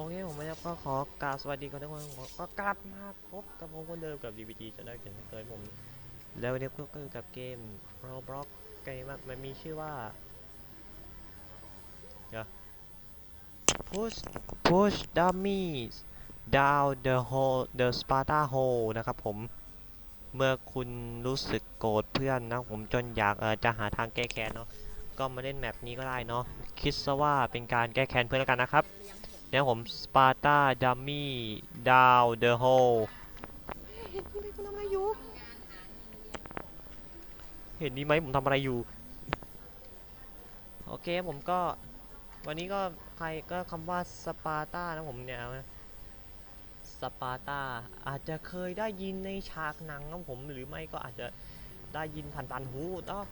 โอเคผมนะครับก็ขอกราบสวัสดีกันทุกคนผมก็กลับมาพบกับผมคนเดิมกับ DVG จะได้เกิดเกิดผม แล้ววันนี้ก็คือกับเกม Roblox เกมมันมีชื่อว่าเดี๋ยว Push Push Dummies Down the hole the Sparta hole นะครับผม เมื่อคุณรู้สึกโกรธเพื่อนนะผมจนอยากเออจะหาทางแก้แค้นเนาะก็มาเล่นแมปนี้ก็ได้เนาะคิดซะว่าเป็นการแก้แค้นเพื่อนแล้วกันนะครับ เนี่ยผม Sparta Dummy Down the Hole เห็นนี่ไหมผมทำอะไรอยู่เห็นนี่ไหมผมทำอะไรอยู่ โอเคผมก็ วันนี้ก็ใครก็คำว่าสปาร์ตานะผมเนี่ยสปาร์ตาอาจจะเคยได้ยินในฉากหนังนะผมหรือไม่ก็อาจจะได้ยินผ่านๆหูเนาะ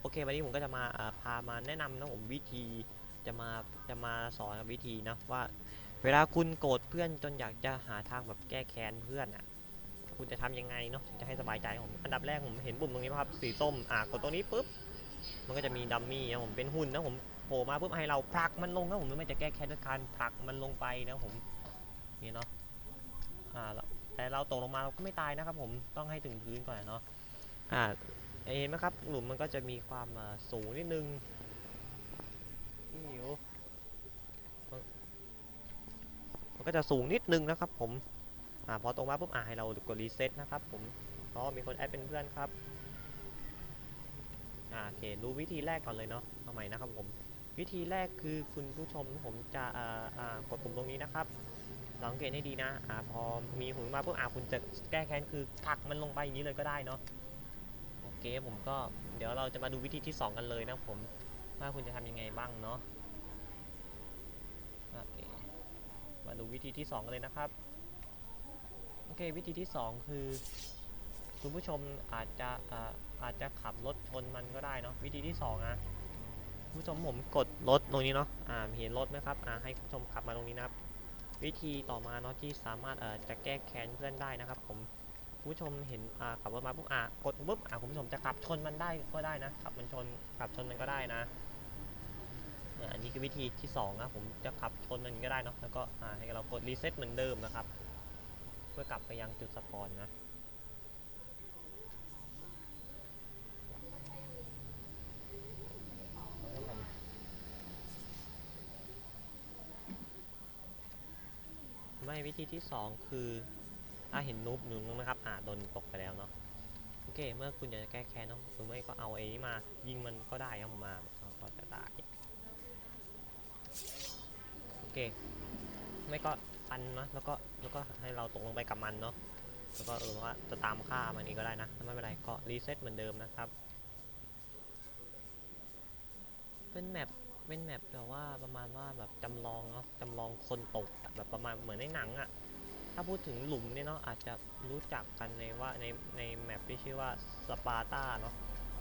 โอเค วันนี้ผมก็จะมาอ่าพามาแนะนำนะผมวิธี จะมาจะมาสอนวิธีนะว่า เวลาคุณโกรธเพื่อนจนอยากจะหาทางแบบแก้แค้นเพื่อนอะคุณจะทำยังไงเนาะถึงจะให้สบายใจผมอันดับแรกผมเห็นปุ่มตรงนี้ครับสีส้มอะกดตรงนี้ปุ๊บมันก็จะมีดัมมี่นะผมเป็นหุ่นนะผมโผล่มาปุ๊บให้เราผลักมันลงนะผมหรือไม่จะแก้แค้นด้วยการผลักมันลงไปนะผมนี่เนาะอ่าแต่เราตกลงมาเราก็ไม่ตายนะครับ ผมต้องให้ถึงพื้นก่อนเนาะอ่าเห็นไหมครับหลุมมันก็จะมีความสูงนิดนึงนี่อยู่ มันก็จะสูงนิดนึงนะครับ ผมอ่าพอตรงมาปุ๊บอ่าให้เรากดรีเซ็ตนะครับ ผมเพราะมีคนแอดเป็นเพื่อนครับอ่าโอเคดูวิธีแรกก่อนเลยเนาะเอาใหม่นะครับผมวิธีแรกคือคุณผู้ชมผมจะอ่าอ่ากดปุ่มตรงนี้นะครับสังเกตให้ดีนะอ่าพอมีหุ่นมาปุ๊บอ่าคุณจะแก้แค้นคือผลักมันลงไปอย่างนี้เลยก็ได้เนาะโอเคผมก็เดี๋ยวเราจะมาดูวิธีที่สองกันเลยนะผมว่าคุณจะทำยังไงบ้างเนาะ ดูวิธีที่2กันเลยนะครับ โอเค วิธีที่ 2 คือ คุณผู้ชมอาจจะอาอาจจะขับรถชนมันก็ได้เนาะวิธีที่2นะคุณผู้ชมผมกดรถตรงนี้เนาะอ่าเห็นรถไหมครับอ่าให้คุณผู้ชมขับมาตรงนี้นะครับ วิธีต่อมาเนาะที่สามารถเอ่อจะแก้แค้นเพื่อนได้นะครับ ผมคุณผู้ชมเห็นอ่าขับรถมาปุ๊บอ่ากดปุ๊บอ่าคุณผู้ชมจะขับชนมันได้ก็ได้นะขับมันชนขับชนมันก็ได้นะ อันนี้คือวิธีที่2นะผมจะขับชนมันก็ได้เนาะแล้วก็ให้เรากดรีเซ็ตเหมือนเดิมนะครับ เพื่อกลับไปยังจุดสปอนนะไม่วิธีที่ 2 คือถ้าเห็นนูบหนุนนะครับอ่าโดนตกไปแล้วเนาะโอเค เมื่อคุณอยากจะแก้แค้นเนาะหรือไม่ก็เอาไอ้นี้มา ยิงมันก็ได้ครับผมมาก็จะตาย เค ไม่ก็ฟันนะแล้วก็แล้วก็ให้เราตกลงไปกับมันเนาะแล้วก็เออว่าจะตามฆ่ามันอีกก็ได้นะไม่เป็นไรก็รีเซ็ตเหมือนเดิมนะครับ เป็นแมปเป็นแมปแบบว่าประมาณว่าแบบจำลองเนาะจำลองคนตกแบบประมาณเหมือนในหนังอะถ้าพูดถึงหลุมเนี่ยเนาะอาจจะรู้จักกันในว่าในในแมปที่ชื่อว่าสปาร์ตาเนาะ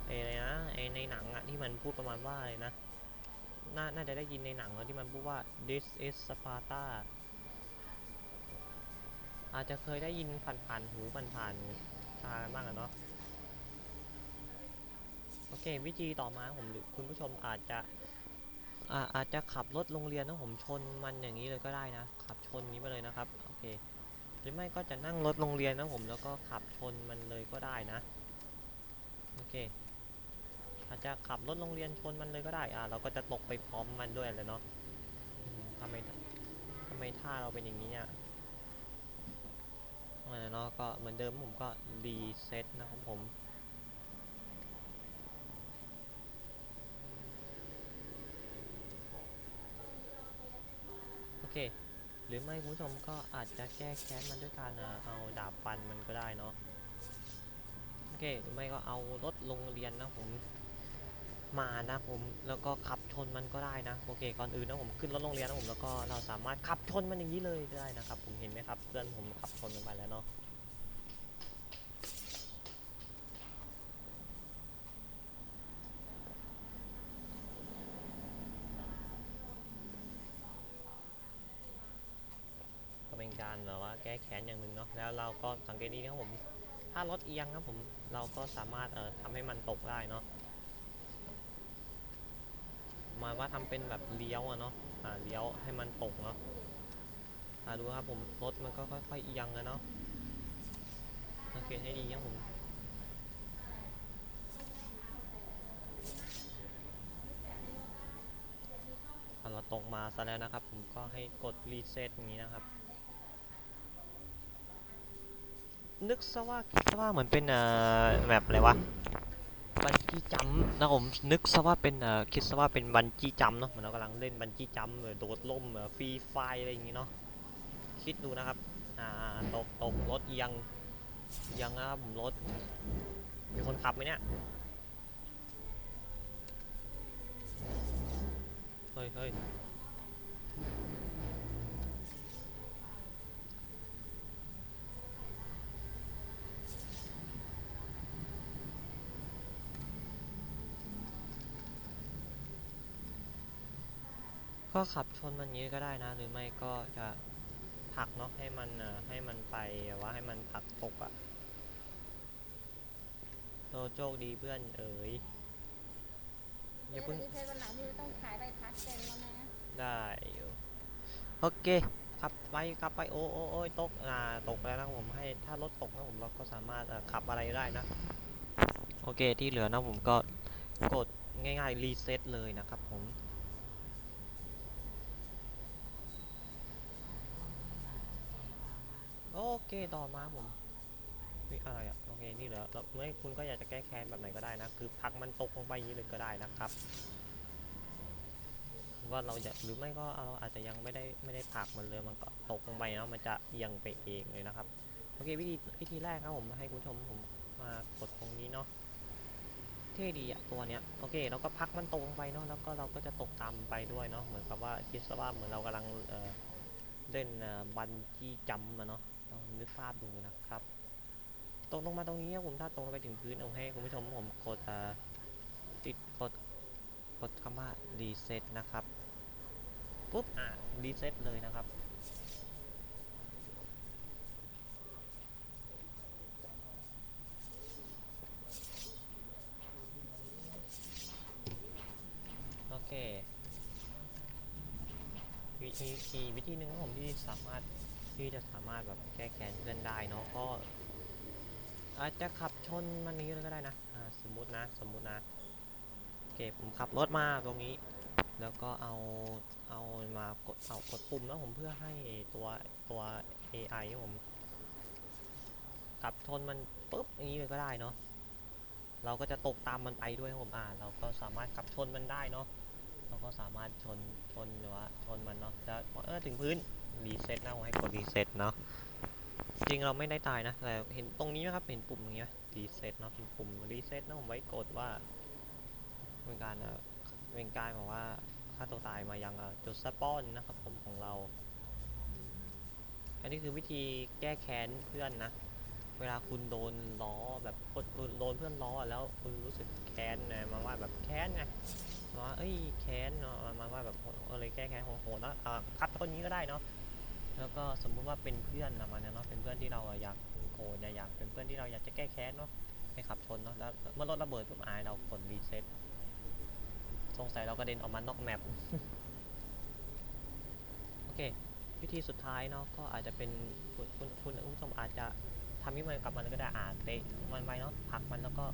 ไอ้ไรนะไอ้ในหนังอะที่มันพูดประมาณว่าอะไรนะ น่าน่าจะได้ยินในหนังแล้วที่มันพูดว่า this is Sparta อาจจะเคยได้ยินผ่านๆหูผ่านๆตากันบ้างอะเนาะโอเค วิธีต่อมาผมหรือคุณผู้ชมอาจจะอาอาจจะขับรถโรงเรียนนะผมชนมันอย่างนี้เลยก็ได้นะ ขับชนนี้ไปเลยนะครับโอเคหรือไม่ก็จะนั่งรถโรงเรียนนะผมแล้วก็ขับชนมันเลยก็ได้นะโอเค อาจจะขับรถโรงเรียนชนมันเลยก็ได้อ่าเราก็จะตกไปพร้อมมันด้วยเลยเนาะทำไมทำไมท่าเราเป็นอย่างนี้เนี่ยอ่าเนาะก็เหมือนเดิมผมก็รีเซ็ตนะครับผมโอเค หรือไม่คุณผู้ชมก็อาจจะแก้แค้นมันด้วยการเอาดาบฟันมันก็ได้เนาะโอเคหรือไม่ก็เอารถโรงเรียนนะผม มานะผมแล้วก็ขับชนมันก็ได้นะโอเคก่อนอื่นนะผมขึ้นรถโรงเรียนนะผมแล้วก็เราสามารถขับชนมันอย่างนี้เลยได้นะครับ ผมเห็นไหมครับเพื่อนผมขับชนมันไปแล้วเนาะก็เป็นการแบบว่าแก้แค้นอย่างหนึ่งเนาะแล้วเราก็สังเกตดีนะครับผมถ้ารถเอียงนะผมเราก็สามารถเอ่อทำให้มันตกได้เนาะ มาว่าทำเป็นแบบเลี้ยวอะเนาะอ่าเลี้ยวให้มันตกเนาะอ่าดูครับผมรถมันก็ค่อยๆเอียงนะเนาะสังเกตให้ดีนะผมเราตรงมาซะแล้วนะครับ ผมก็ให้กดรีเซ็ตอย่างนี้นะครับ นึกซะว่าคิดซะว่าเหมือนเป็นแบบอะไรวะ จี้จัมนะผมนึกซะว่าเป็นเอ่อคิดซะว่าเป็นบันจี้จัมเนาะเหมือนเรากำลังเล่นบันจี้จัมหรือโดดล่มฟรีไฟอะไรอย่างงี้เนาะคิดดูนะครับอ่าตกตกรถเอียงเอียังนะครับผมรถมีคนขับไหมเนี่ยเฮ้ยเฮ้ย ก็ขับชนมันอย่างนี้ก็ได้นะ หรือไม่ก็จะผลักเนาะให้มันเอ่อให้มันไปแบบว่าให้มันผลักตกอะโตโชคดีเพื่อนเอ๋ยอย่าเพิ่งพี่เพชรวันหลังพี่ต้องขายใบพัดเป็นแล้วนะได้อยู่โอเคขับไปขับไปโอ้โอ้โอ้ยตกอ่าตกแล้วนะผมให้ถ้ารถตกนะผมเราก็สามารถเอ่อขับอะไรได้นะ โอเคที่เหลือนะผมก็กดง่ายๆรีเซ็ตเลยนะครับผม โอ เคต่อมาผมวิอะไรอะโอเคนี่เหลือเราไม่คุณก็อยากจะแก้แค้นแบบไหนก็ได้นะ คือผลักมันตกลงไปอย่างนี้เลยก็ได้นะครับ ว่าเราจะหรือไม่ก็เราอาจจะยังไม่ได้ไม่ได้ผักมันเลยมันก็ตกลงไปแล้วมันจะเอียงไปเองเลยนะครับโอเควิธีวิธีแรกครับผมให้คุณชมผมมากดตรงนี้เนาะเท่ดีอะตัวเนี้ยโอเคเราก็พักมันตกลงไปเนาะแล้วก็เราก็จะตกตามไปด้วยเนาะเหมือนกับว่าคิดซะว่าเหมือนเรากำลังเอ่อเล่นบันจี้จัมป์อะเนาะ ลองนึกภาพดูนะครับตรงลงมาตรงนี้ครับผมถ้าตรงลงไปถึงพื้นเอาให้คุณผู้ชมผมกดติดกดกดคำว่า reset นะครับปุ๊บอะ reset เลยนะครับโอเควิธีอีวิธีหนึ่งของผมที่สามารถ ที่จะสามารถแบบแก้แค้นเพื่อนได้เนาะก็ อาจจะขับชนมันนี้เลยก็ได้นะสมมตินะสมมตินะโอเคผมขับรถมาตรงนี้ แล้วก็เอาเอามากดเอากดปุ่มแล้วผมเพื่อให้ตัวตัว AI ผมขับชนมันปุ๊บอย่างนี้เลยก็ได้เนาะเราก็จะตกตามมันไปด้วยผมอ่าเราก็สามารถขับชนมันได้เนาะเราก็สามารถชนชนหรือว่าชนมันเนาะแล้วเออถึงพื้น รีเซ็ตนะผมให้กดรีเซ็ตเนาะจริงเราไม่ได้ตายนะแต่เห็นตรงนี้ไหมครับเห็นปุ่มอย่างเงี้ยรีเซ็ตเนาะเป็นปุ่มรีเซ็ตนะผมไว้กดว่าเป็นการเอ่อเป็นการบอกว่าฆ่าตัวตายมายังจุดสปอนนะครับผมของเรา อันนี้คือวิธีแก้แค้นเพื่อนนะเวลาคุณโดนล้อแบบกดโดนเพื่อนล้อแล้วคุณรู้สึกแค้นนะมาว่าแบบแค้นไงว่าเอ้ยแค้นเนาะมาว่าแบบออเลยแก้แค้นโหดๆนะอ่าคัดคนนี้ก็ได้เนาะ แล้วก็สมมุติว่าเป็นเพื่อนนะมันเนาะเป็นเพื่อนที่เราอยากโกรธเนี่ยอยากเป็นเพื่อนที่เราอยากจะแก้แค้นเนาะให้ขับชนเนาะแล้วเมื่อรถระเบิดปุ๊บอายเรากดรีเซ็ตสงสัยเรากระเด็นออกมานอกแมปโอเค วิธีสุดท้ายเนาะก็อาจจะเป็นคุณคุณคุณผู้ชมอาจจะทำให้มันกับมันก็ได้อ่านเตะมันไปเนาะผักมันแล้วก็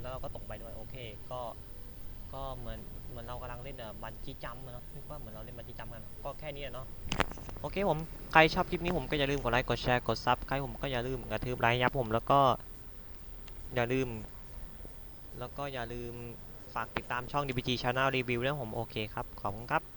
แล้วเราก็ตกไปด้วยโอเค ก็ก็เหมือน เหมือนเรากำลังเล่นเอ่อบันจี้จัมป์อะเนาะนึกว่าเหมือนเราเล่นบันจี้จัมป์กันก็แค่นี้อะเนาะโอเคผมใครชอบคลิปนี้ผมก็อย่าลืมกดไลค์กดแชร์กดซับใครผมก็อย่าลืมกระทืบไลค์ยับผมแล้วก็อย่าลืม แล้วก็อย่าลืมฝากติดตามช่อง DBG Channel Review ด้วยผมโอเคครับขอบคุณครับ